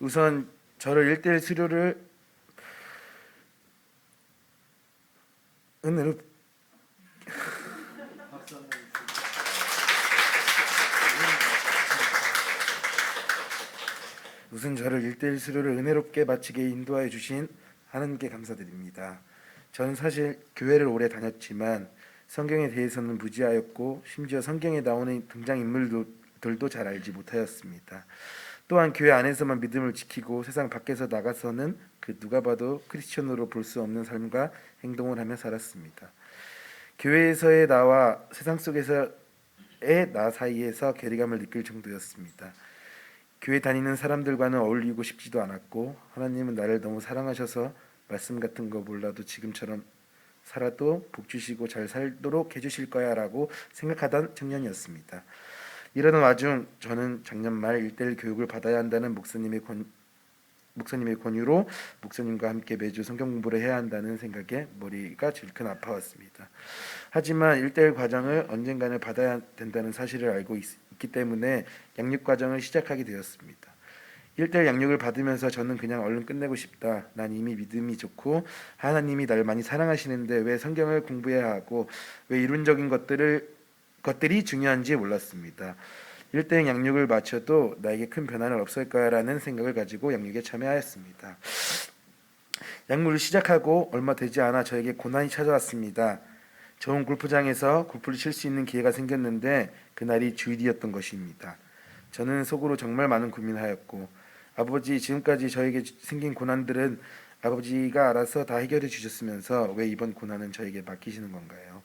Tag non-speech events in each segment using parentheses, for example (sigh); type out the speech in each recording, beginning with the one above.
우선 저를 일대일 수료를 은혜로 (laughs) 우선 저를 일대일 수료를 은혜롭게 마치게 인도하여 주신 하나님께 감사드립니다. 저는 사실 교회를 오래 다녔지만 성경에 대해서는 무지하였고 심지어 성경에 나오는 등장 인물들도 잘 알지 못하였습니다. 또한 교회 안에서만 믿음을 지키고 세상 밖에서 나가서는 그 누가 봐도 크리스천으로 볼 수 없는 삶과 행동을 하며 살았습니다. 교회에서의 나와 세상 속에서의 나 사이에서 괴리감을 느낄 정도였습니다. 교회 다니는 사람들과는 어울리고 싶지도 않았고 하나님은 나를 너무 사랑하셔서 말씀 같은 거 몰라도 지금처럼 살아도 복 주시고 잘 살도록 해주실 거야라고 생각하던 청년이었습니다. 이러던 와중 저는 작년 말 일대일 교육을 받아야 한다는 목사님의 권, 목사님의 권유로 목사님과 함께 매주 성경 공부를 해야 한다는 생각에 머리가 질끈 아파왔습니다. 하지만 일대일 과정을 언젠가는 받아야 된다는 사실을 알고 있, 있기 때문에 양육 과정을 시작하게 되었습니다. 1대1 양육을 받으면서 저는 그냥 얼른 끝내고 싶다. 난 이미 믿음이 좋고 하나님이 날 많이 사랑하시는데 왜 성경을 공부해야 하고 왜 이론적인 것들을 것들이 중요한지 몰랐습니다. 1대1 양육을 마쳐도 나에게 큰 변화는 없을 거야라는 생각을 가지고 양육에 참여하였습니다. 양육을 시작하고 얼마 되지 않아 저에게 고난이 찾아왔습니다. 좋은 골프장에서 골프를 칠 수 있는 기회가 생겼는데 그날이 주일이었던 것입니다. 저는 속으로 정말 많은 고민하였고 아버지 지금까지 저에게 생긴 고난들은 아버지가 알아서 다 해결해 주셨으면서 왜 이번 고난은 저에게 맡기시는 건가요?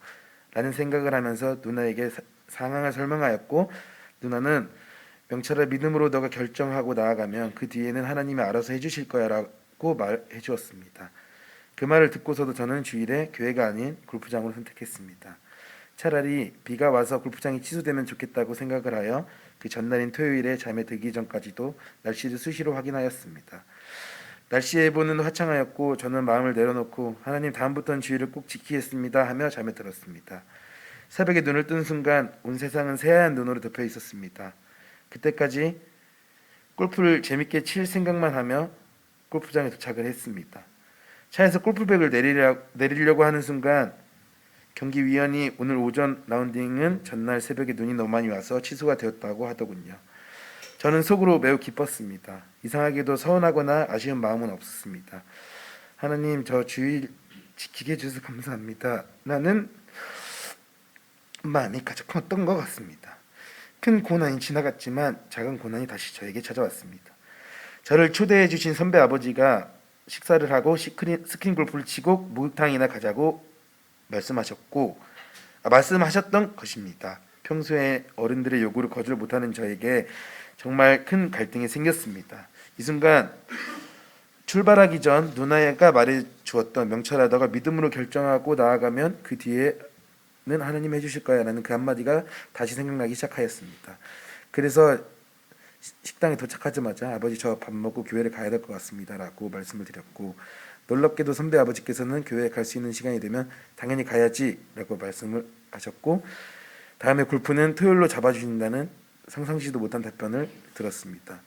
라는 생각을 하면서 누나에게 사- 상황을 설명하였고 누나는 명철의 믿음으로 너가 결정하고 나아가면 그 뒤에는 하나님이 알아서 해주실 거야라고 말해 주었습니다. 그 말을 듣고서도 저는 주일에 교회가 아닌 골프장을 선택했습니다. 차라리 비가 와서 골프장이 취소되면 좋겠다고 생각을 하여 그 전날인 토요일에 잠에 들기 전까지도 날씨를 수시로 확인하였습니다. 날씨 예보는 화창하였고 저는 마음을 내려놓고 하나님 다음부터는 주의를 꼭 지키겠습니다 하며 잠에 들었습니다. 새벽에 눈을 뜬 순간 온 세상은 새하얀 눈으로 덮여 있었습니다. 그때까지 골프를 재밌게 칠 생각만 하며 골프장에 도착을 했습니다. 차에서 골프백을 내리려, 내리려고 하는 순간 경기위원이 오늘 오전 라운딩은 전날 새벽에 눈이 너무 많이 와서 취소가 되었다고 하더군요. 저는 속으로 매우 기뻤습니다. 이상하게도 서운하거나 아쉬운 마음은 없었습니다. 하나님 저 주일 지키게 해주셔서 감사합니다. 나는 마음이 가득했던 것 같습니다. 큰 고난이 지나갔지만 작은 고난이 다시 저에게 찾아왔습니다. 저를 초대해 주신 선배 아버지가 식사를 하고 스크린, 스크린 골프를 치고 목욕탕이나 가자고 말씀하셨고 아, 말씀하셨던 것입니다. 평소에 어른들의 요구를 거절 못하는 저에게 정말 큰 갈등이 생겼습니다. 이 순간 출발하기 전 누나가 말해 주었던 명철아 너가 믿음으로 결정하고 나아가면 그 뒤에는 하나님 해주실 거야라는 그 한마디가 다시 생각나기 시작하였습니다. 그래서 시- 식당에 도착하자마자 아버지 저 밥 먹고 교회를 가야 될 것 같습니다라고 말씀을 드렸고 놀랍게도 선배 아버지께서는 교회에 갈 수 있는 시간이 되면 당연히 가야지라고 말씀을 하셨고 다음에 골프는 토요일로 잡아주신다는 상상지도 못한 답변을 들었습니다.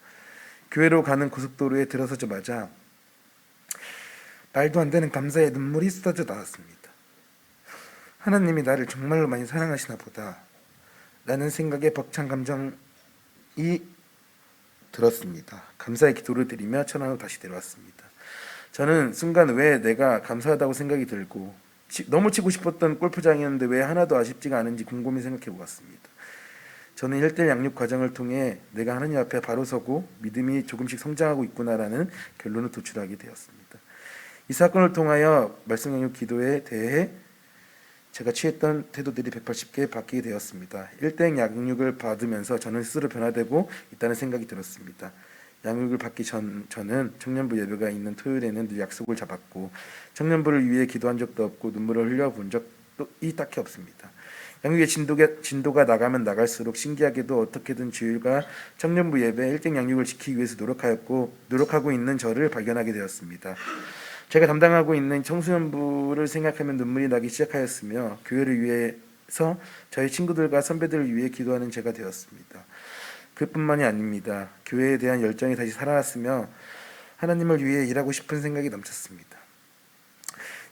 교회로 가는 고속도로에 들어서자마자 말도 안 되는 감사의 눈물이 쏟아져 나왔습니다. 하나님이 나를 정말로 많이 사랑하시나 보다 라는 생각에 벅찬 감정이 들었습니다. 감사의 기도를 드리며 천안으로 다시 내려왔습니다. 저는 순간 왜 내가 감사하다고 생각이 들고 치- 너무 치고 싶었던 골프장이었는데 왜 하나도 아쉽지가 않은지 곰곰이 생각해 보았습니다. 저는 1대1 양육 과정을 통해 내가 하나님 앞에 바로 서고 믿음이 조금씩 성장하고 있구나라는 결론을 도출하게 되었습니다. 이 사건을 통하여 말씀 양육 기도에 대해 제가 취했던 태도들이 180개 바뀌게 되었습니다. 1대1 양육을 받으면서 저는 스스로 변화되고 있다는 생각이 들었습니다. 양육을 받기 전 저는 청년부 예배가 있는 토요일에는 늘 약속을 잡았고 청년부를 위해 기도한 적도 없고 눈물을 흘려본 적도 이 딱히 없습니다. 양육의 진도가, 진도가 나가면 나갈수록 신기하게도 어떻게든 주일과 청년부 예배 1등 양육을 지키기 위해서 노력하였고 노력하고 있는 저를 발견하게 되었습니다. 제가 담당하고 있는 청소년부를 생각하면 눈물이 나기 시작하였으며 교회를 위해서 저희 친구들과 선배들을 위해 기도하는 제가 되었습니다. 그뿐만이 아닙니다. 교회에 대한 열정이 다시 살아났으며 하나님을 위해 일하고 싶은 생각이 넘쳤습니다.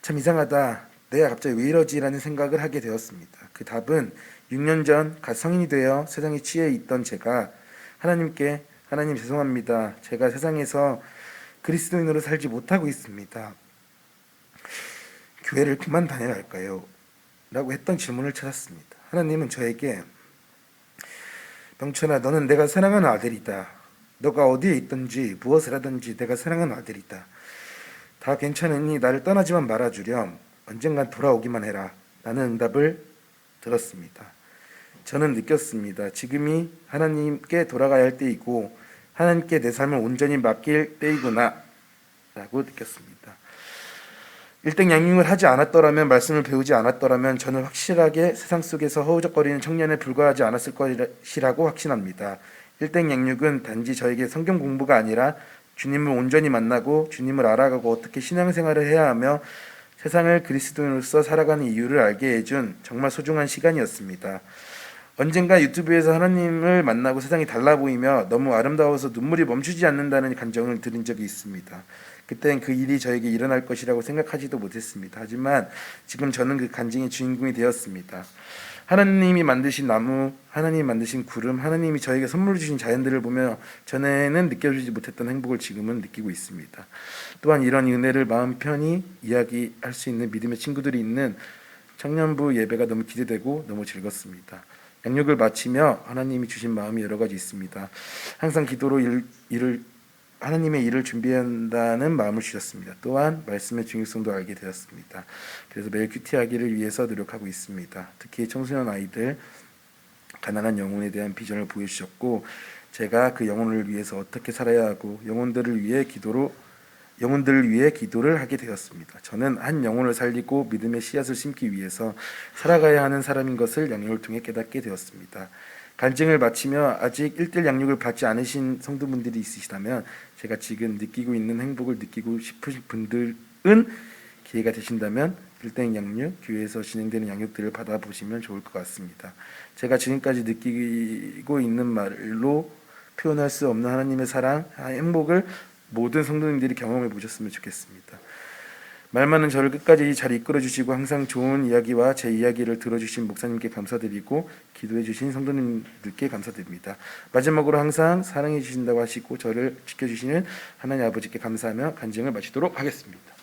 참 이상하다. 내가 갑자기 왜 이러지라는 생각을 하게 되었습니다. 그 답은 6년 전 갓 성인이 되어 세상에 취해 있던 제가 하나님께 하나님 죄송합니다. 제가 세상에서 그리스도인으로 살지 못하고 있습니다. 교회를 그만 다녀야 할까요? 라고 했던 질문을 찾았습니다. 하나님은 저에게 병천아 너는 내가 사랑하는 아들이다. 너가 어디에 있든지 무엇을 하든지 내가 사랑하는 아들이다. 다 괜찮으니 나를 떠나지만 말아주렴. 언젠간 돌아오기만 해라. 라는 응답을 들었습니다. 저는 느꼈습니다. 지금이 하나님께 돌아가야 할 때이고 하나님께 내 삶을 온전히 맡길 때이구나 라고 느꼈습니다. 일등 양육을 하지 않았더라면 말씀을 배우지 않았더라면 저는 확실하게 세상 속에서 허우적거리는 청년에 불과하지 않았을 것이라고 확신합니다. 일등 양육은 단지 저에게 성경 공부가 아니라 주님을 온전히 만나고 주님을 알아가고 어떻게 신앙생활을 해야 하며 세상을 그리스도인으로서 살아가는 이유를 알게 해준 정말 소중한 시간이었습니다. 언젠가 유튜브에서 하나님을 만나고 세상이 달라 보이며 너무 아름다워서 눈물이 멈추지 않는다는 감정을 들은 적이 있습니다. 그땐 그 일이 저에게 일어날 것이라고 생각하지도 못했습니다. 하지만 지금 저는 그 간증의 주인공이 되었습니다. 하나님이 만드신 나무, 하나님이 만드신 구름, 하나님이 저에게 선물로 주신 자연들을 보며 전에는 느껴주지 못했던 행복을 지금은 느끼고 있습니다. 또한 이런 은혜를 마음 편히 이야기할 수 있는 믿음의 친구들이 있는 청년부 예배가 너무 기대되고 너무 즐겁습니다. 양육을 마치며 하나님이 주신 마음이 여러 가지 있습니다. 항상 기도로 일, 일을 하나님의 일을 준비한다는 마음을 주셨습니다. 또한 말씀의 중요성도 알게 되었습니다. 그래서 매일 큐티하기를 위해서 노력하고 있습니다. 특히 청소년 아이들 가난한 영혼에 대한 비전을 보여주셨고 제가 그 영혼을 위해서 어떻게 살아야 하고 영혼들을 위해 기도로 영혼들을 위해 기도를 하게 되었습니다. 저는 한 영혼을 살리고 믿음의 씨앗을 심기 위해서 살아가야 하는 사람인 것을 양육을 통해 깨닫게 되었습니다. 간증을 마치며 아직 1대1 양육을 받지 않으신 성도분들이 있으시다면 제가 지금 느끼고 있는 행복을 느끼고 싶으신 분들은 기회가 되신다면 1대1 양육, 교회에서 진행되는 양육들을 받아보시면 좋을 것 같습니다. 제가 지금까지 느끼고 있는 말로 표현할 수 없는 하나님의 사랑, 행복을 모든 성도님들이 경험해 보셨으면 좋겠습니다. 말 많은 저를 끝까지 잘 이끌어 주시고 항상 좋은 이야기와 제 이야기를 들어 주신 목사님께 감사드리고 기도해 주신 성도님들께 감사드립니다. 마지막으로 항상 사랑해 주신다고 하시고 저를 지켜 주시는 하나님 아버지께 감사하며 간증을 마치도록 하겠습니다.